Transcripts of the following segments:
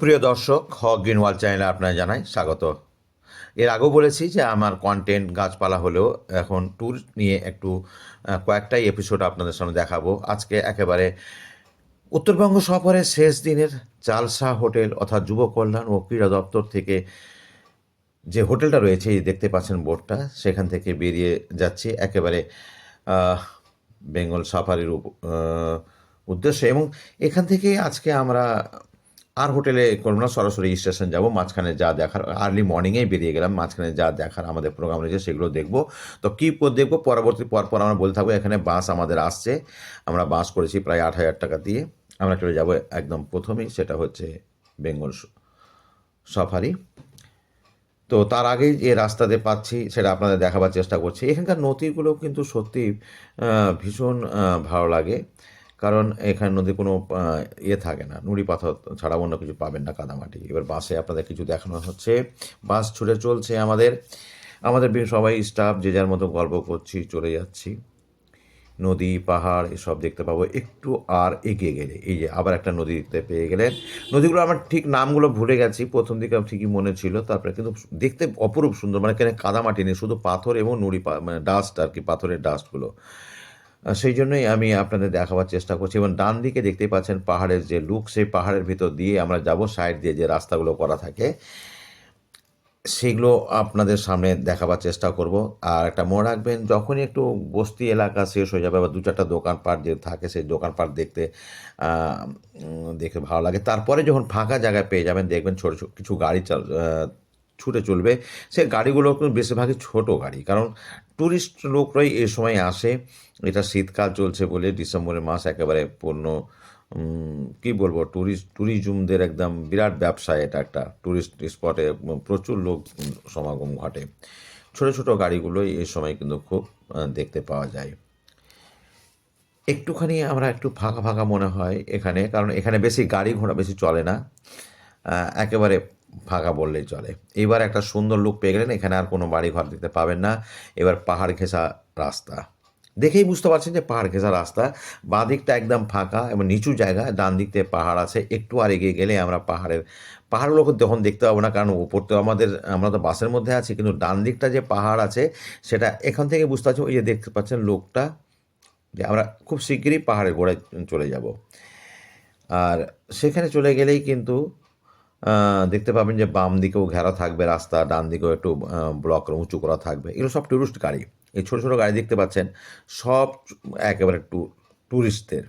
প্রিয় দর্শক হ গ্রিন ওয়াল চ্যানেলে আপনারা জানাই স্বাগত। এর আগেও বলেছি যে আমার কন্টেন্ট গাছপালা হলেও এখন ট্যুর নিয়ে একটু কয়েকটাই এপিসোড আপনাদের সামনে দেখাবো। আজকে একেবারে উত্তরবঙ্গ সফরের শেষ দিনের চালসা হোটেল অর্থাৎ যুব কল্যাণ ও ক্রীড়া দপ্তর থেকে যে হোটেলটা রয়েছে দেখতে পাচ্ছেন বোর্ডটা, সেখান থেকে বেরিয়ে যাচ্ছি একেবারে বেঙ্গল সাফারির উদ্দেশ্যে। এবং এখান থেকে আজকে আমরা আর হোটেলে করব না, সরাসরি স্টেশন যাব, মাঝখানে যা দেখার আর্লি মর্নিংয়েই বেরিয়ে গেলাম, মাঝখানে যা দেখার আমাদের প্রোগ্রাম রয়েছে সেগুলো দেখব। তো কী দেখব, পরবর্তী পর পর আমরা বলতে থাকব, এখানে বাস আমাদের আসছে। আমরা বাস করেছি প্রায় আট হাজার টাকা দিয়ে। আমরা চলে যাব একদম প্রথমেই, সেটা হচ্ছে বেঙ্গল সাফারি তো তার আগেই যে রাস্তাতে পাচ্ছি, সেটা আপনাদের দেখাবার চেষ্টা করছি। এখানকার নদীগুলো কিন্তু সত্যি ভীষণ ভালো লাগে। কারণ এখানে নদীর কোনো ইয়ে থাকে না। নুড়ি পাথর ছাড়া অন্য কিছু পাবেন না কাদামাটি। এবার বাসে আপনাদের কিছু দেখানো হচ্ছে। বাস ছুটে চলছে আমাদের আমাদের সবাই স্টাফ যে যার মতো গল্প করছি, চলে যাচ্ছি। নদী, পাহাড়, এসব দেখতে পাবো। একটু আর এগিয়ে গেলে, এই যে আবার একটা নদী দেখতে পেয়ে গেলেন নদীগুলো আমার ঠিক নামগুলো ভুলে গেছি, প্রথম দিকে ঠিকই মনে ছিল, তারপরে কিন্তু দেখতে অপরূপ সুন্দর মানে এখানে কাদামাটি নেই, শুধু পাথর এবং নুড়ি মানে ডাস্ট আর কি, পাথরের ডাস্টগুলো সেই জন্যই আমি আপনাদের দেখাবার চেষ্টা করছি এবং ডান দিকে দেখতেই পাচ্ছেন পাহাড়ের যে লুক, সেই পাহাড়ের ভিতর দিয়ে আমরা যাব, সাইড দিয়ে যে রাস্তাগুলো করা থাকে, সেগুলো আপনাদের সামনে দেখাবার চেষ্টা করব। আর একটা মনে রাখবেন, যখনই একটু বস্তি এলাকা শেষ হয়ে যাবে বা দু চারটা দোকানপাট যে থাকে, সেই দোকানপাট দেখতে দেখে ভালো লাগে। তারপরে যখন ফাঁকা জায়গায় পেয়ে যাবেন, দেখবেন ছোটো ছোটো কিছু গাড়ি চাল ছুটে চলবে। সে গাড়িগুলো বেশিরভাগই ছোট গাড়ি। কারণ ট্যুরিস্ট লোকরাই এ সময় আসে। এটা শীতকাল চলছে বলে ডিসেম্বরের মাস একেবারে পূর্ণ কি বলব ট্যুরিস্ট ট্যুরিজমদের একদম বিরাট ব্যবসা এটা একটা। ট্যুরিস্ট স্পটে প্রচুর লোক সমাগম ঘটে। ছোট ছোট গাড়িগুলোই এই সময় কিন্তু খুব দেখতে পাওয়া যায়। একটুখানি আমরা একটু ফাঁকা ফাঁকা মনে হয় এখানে। কারণ এখানে বেশি গাড়ি ঘোড়া বেশি চলে না। একেবারে ফাঁকা বললেই চলে। এবার একটা সুন্দর লুক পেয়ে গেলেন, এখানে আর কোনো বাড়ি ঘর দেখতে পাবেন না। এবার পাহাড় ঘেঁষা রাস্তা। দেখেই বুঝতে পারছেন যে পাহাড় ঘেঁষা রাস্তা বাঁ দিকটা একদম ফাঁকা এবং নিচু জায়গা ডান দিক থেকে পাহাড় আছে। একটু আর এগিয়ে গেলে আমরা পাহাড়ের পাহাড়গুলোকে তখন দেখতে পাবো না, কারণ উপর তো আমাদের, আমরা তো বাসের মধ্যে আছি, কিন্তু ডান দিকটা যে পাহাড় আছে, সেটা এখান থেকে বুঝতে পারছি ওই যে দেখতে পাচ্ছেন লোকটা, যে আমরা খুব শিগগিরই পাহাড়ের গোড়ায় চলে যাব। আর সেখানে চলে গেলেই কিন্তু দেখতে পাবেন যে বাম দিকেও ঘেরা থাকবে, রাস্তা ডান দিকেও একটু ব্লক উঁচু করা থাকবে। এগুলো সব টুরিস্ট গাড়ি। এই ছোটো ছোটো গাড়ি দেখতে পাচ্ছেন, সব একেবারে টু ট্যুরিস্টদের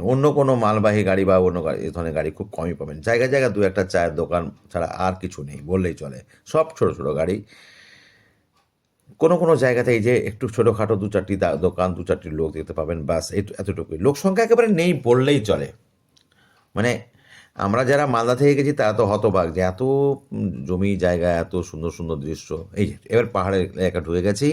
অন্য কোনো মালবাহী গাড়ি বা অন্য গাড়ি এই ধরনের গাড়ি খুব কমই পাবেন। জায়গায় জায়গায় দু একটা চায়ের দোকান ছাড়া আর কিছু নেই, বললেই চলে। সব ছোটো ছোটো গাড়ি। কোনো কোনো জায়গাতে এই যে একটু ছোটোখাটো দু চারটি দোকান, দু চারটি লোক দেখতে পাবেন বাস এত- এতটুকুই। লোক সংখ্যা একেবারে নেই বললেই চলে। মানে আমরা যারা মালদা থেকে গেছি, তারা তো হতবাক যে এত জমি জায়গা, এত সুন্দর সুন্দর দৃশ্য। এই এবার পাহাড়ের এলাকা ঢুকে গেছি।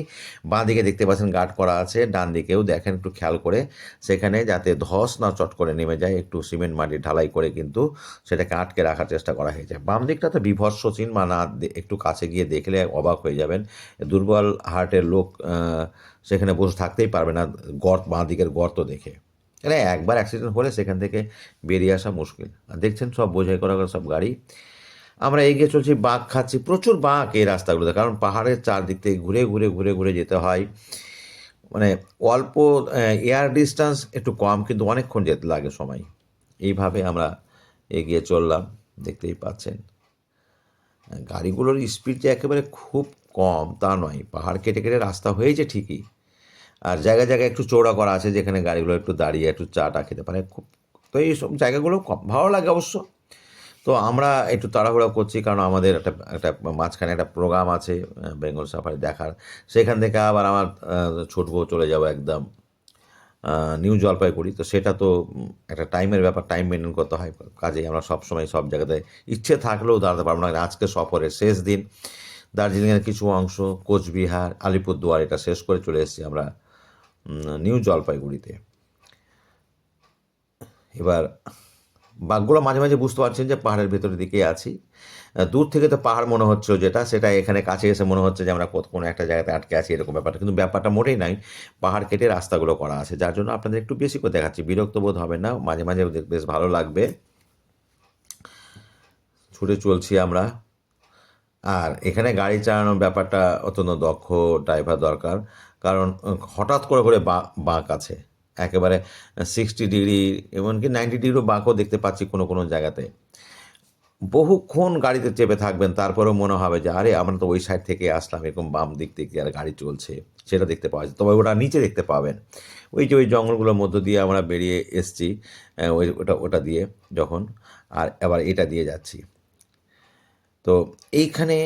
বাঁ দিকে দেখতে পাচ্ছেন গার্ড করা আছে ডান দিকেও দেখেন একটু খেয়াল করে। সেখানে যাতে ধস না চট করে নেমে যায়, একটু সিমেন্ট মাটি ঢালাই করে কিন্তু সেটাকে আটকে রাখার চেষ্টা করা হয়েছে। বাম দিকটা তো বিভৎস চিন বা না একটু কাছে গিয়ে দেখলে অবাক হয়ে যাবেন। দুর্বল হার্টের লোক সেখানে বসে থাকতেই পারবে না, গর্ত, বাঁ দিকের গর্ত দেখে। মানে একবার অ্যাক্সিডেন্ট হলে সেখান থেকে বেরিয়ে আসা মুশকিল। আর দেখছেন সব বোঝাই করা করা সব গাড়ি। আমরা এগিয়ে চলছি বাঘ খাচ্ছি, প্রচুর বাঘ এই রাস্তাগুলোতে, কারণ পাহাড়ের চারদিক থেকে ঘুরে ঘুরে ঘুরে ঘুরে যেতে হয়। মানে অল্প এয়ার ডিস্টেন্স একটু কম, কিন্তু অনেকক্ষণ যেতে লাগে সময়। এইভাবে আমরা এগিয়ে চললাম, দেখতেই পাচ্ছেন। গাড়িগুলোর স্পিড যে একেবারে খুব কম, তা নয়। পাহাড় কেটে কেটে রাস্তা হয়েছে ঠিকই। আর জায়গায় জায়গায় একটু চৌড়া করা আছে যেখানে গাড়িগুলো একটু দাঁড়িয়ে একটু চাটা খেতে পারে। খুব তো এইসব জায়গাগুলো ভালো লাগে অবশ্য। তো আমরা একটু তাড়াহুড়া করছি কারণ আমাদের একটা একটা মাঝখানে একটা প্রোগ্রাম আছে বেঙ্গল সাফারি দেখার। সেখান থেকে আবার আমার ছুটবো চলে যাব একদম নিউ জলপাইগুড়ি। তো সেটা তো একটা টাইমের ব্যাপার, টাইম মেনটেন করতে হয়। কাজেই আমরা সব সময় সব জায়গাতে ইচ্ছে থাকলেও দাঁড়াতে পারব না। আজকে সফরের শেষ দিন, দার্জিলিংয়ের কিছু অংশ, কোচবিহার, আলিপুরদুয়ার, এটা শেষ করে চলে এসেছি আমরা। নিউ জলপাইগুড়িতে। এবার বাঘগুলো মাঝে মাঝে বুঝতে পারছেন যে পাহাড়ের ভেতরের দিকে আছি। দূর থেকে তো পাহাড় মনে হচ্ছে যেটা, সেটা এখানে কাছে এসে মনে হচ্ছে যে আমরা কোনো একটা জায়গাতে আটকে আছি, এরকম ব্যাপারটা। কিন্তু ব্যাপারটা মোটেই নাই, পাহাড় কেটে রাস্তাগুলো করা আছে। যার জন্য আপনাদের একটু বেশি করে দেখাচ্ছি। বিরক্ত বোধ হবে না, মাঝে মাঝে বেশ ভালো লাগবে। ছুটে চলছি আমরা। আর এখানে গাড়ি চালানোর ব্যাপারটা অত্যন্ত দক্ষ, ড্রাইভার দরকার। কারণ হঠাৎ করে করে বাঁক আছে। একেবারে সিক্সটি ডিগ্রি এমনকি নাইনটি ডিগ্রিও বাঁকও দেখতে পাচ্ছি কোনো কোনো জায়গাতে। বহুক্ষণ গাড়িতে চেপে থাকবেন, তারপরেও মনে হবে যে, আরে, আমরা তো ওই সাইড থেকে আসলাম, এরকম বাম দিক থেকে আর গাড়ি চলছে। সেটা দেখতে পাওয়া যায় তবে ওটা নিচে দেখতে পাবেন। ওই যে, ওই জঙ্গলগুলোর মধ্য দিয়ে আমরা বেরিয়ে এসছি ওই, ওটা ওটা দিয়ে যখন, আর এবার এটা দিয়ে যাচ্ছি। তো এইখানে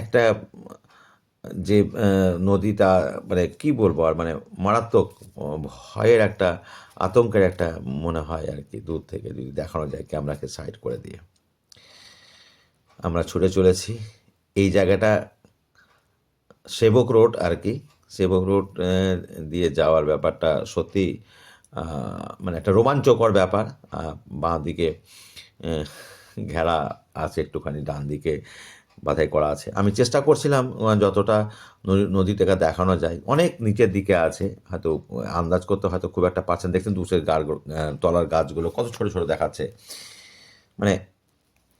একটা যে নদীটা মানে কি বলব আর মানে মারাত্মক ভয়ের একটা, আতঙ্কের একটা মনে হয় আর কি, দূর থেকে যদি দেখানো যায় ক্যামেরাকে সাইড করে দিয়ে। আমরা ছুটে চলেছি। এই জায়গাটা সেবক রোড আর কি, সেবক রোড দিয়ে যাওয়ার ব্যাপারটা সত্যি মানে একটা রোমাঞ্চকর ব্যাপার। বাঁ দিকে ঘেরা আছে একটুখানি ডান দিকে বাধাই করা আছে। আমি চেষ্টা করছিলাম যতটা নদী থেকে দেখানো যায়। অনেক নিচের দিকে আছে, হয়তো আন্দাজ করতে হয়তো খুব একটা পাচ্ছেন। দেখছেন দুসের গাছ তলার গাছগুলো কত ছোট ছোট দেখাচ্ছে। মানে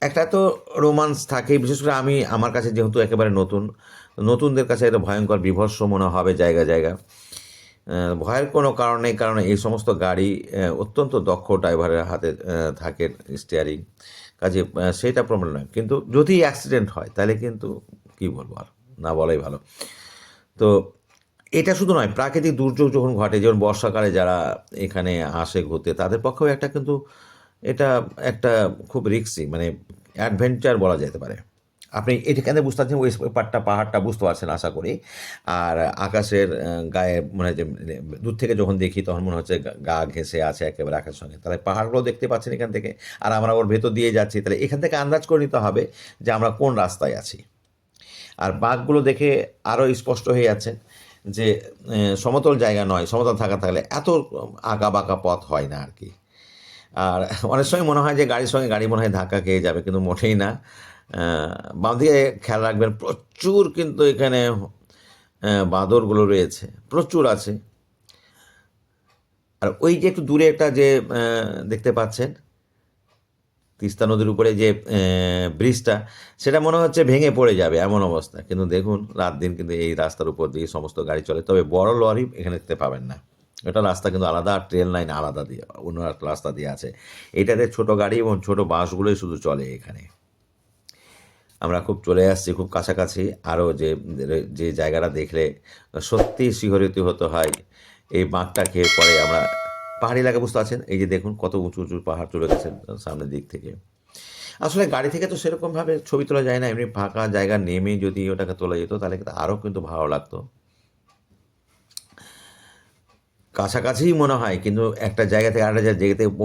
একটা তো রোমান্স থাকে বিশেষ করে আমি, আমার কাছে যেহেতু একেবারে নতুন, নতুনদের কাছে এটা ভয়ঙ্কর, বিভৎস মনে হবে জায়গা জায়গা। ভয়ের কোনো কারণ কারণ এই সমস্ত গাড়ি অত্যন্ত দক্ষ ড্রাইভারের হাতে থাকে স্টিয়ারিং কাজে সেটা প্রবলেম নয়। কিন্তু যদি অ্যাক্সিডেন্ট হয়, তাহলে কিন্তু কি বলব আর? না বলাই ভালো। তো এটা শুধু নয়, প্রাকৃতিক দুর্যোগ যখন ঘটে, যেমন বর্ষাকালে যারা এখানে আসে ঘুরতে, তাদের পক্ষেও একটা কিন্তু এটা একটা খুব রিক্সি মানে অ্যাডভেঞ্চার বলা যেতে পারে। আপনি এখানে বুঝতে পারছেন, ওই পাটটা, পাহাড়টা বুঝতে পারছেন, আশা করি। আর আকাশের গায়ে মনে হয় যে, দূর থেকে যখন দেখি, তখন মনে হচ্ছে গা- ঘেঁষে আছে একেবারে আকাশের সঙ্গে। তাহলে পাহাড়গুলো দেখতে পাচ্ছেন এখান থেকে। আর আমরা ওর ভেতর দিয়ে যাচ্ছি। তাহলে এখান থেকে আন্দাজ করে নিতে হবে যে আমরা কোন রাস্তায় আছি। আর বাঘগুলো দেখে আরও স্পষ্ট হয়ে যাচ্ছে যে সমতল জায়গা নয়, সমতল থাকা থাকলে এত আঁকা বাঁকা পথ হয় না আর কি। আর অনেক সময় মনে হয় যে, গাড়ির সঙ্গে গাড়ি মনে হয় ধাক্কা খেয়ে যাবে, কিন্তু মোটেই না। বাম দিকে খেয়াল রাখবেন, প্রচুর কিন্তু এখানে বাঁদরগুলো রয়েছে, প্রচুর আছে। আর ওই যে একটু দূরে একটা যে দেখতে পাচ্ছেন, তিস্তা নদীর উপরে যে ব্রিজটা, সেটা মনে হচ্ছে ভেঙে পড়ে যাবে, এমন অবস্থা। কিন্তু দেখুন, রাত দিন কিন্তু এই রাস্তার উপর দিয়ে সমস্ত গাড়ি চলে, তবে বড় লরি এখানে দেখতে পাবেন না। এটা রাস্তা কিন্তু আলাদা আর ট্রেন লাইন আলাদা দিয়ে, অন্য রাস্তা দিয়ে আছে। এটাতে ছোট গাড়ি এবং ছোট বাসগুলোই শুধু চলে এখানে। আমরা খুব চলে আসছি, খুব কাছাকাছি। আরও যে যে জায়গাটা দেখলে সত্যি শিহরিত হতে হয়। এই বাঁকটা খেয়ে পরে আমরা পাহাড়ি এলাকা বুঝতে আছেন এই যে দেখুন কত উঁচু উঁচু পাহাড় চলে গেছে সামনের দিক থেকে। আসলে গাড়ি থেকে তো সেরকমভাবে ছবি তোলা যায় না, এমনি ফাঁকা জায়গা নেমে যদি ওটাকে তোলা যেত, তাহলে কিন্তু আরও কিন্তু ভালো লাগতো। কাছাকাছিই মনে হয়, কিন্তু একটা জায়গা থেকে আরেকটা জায়গাতে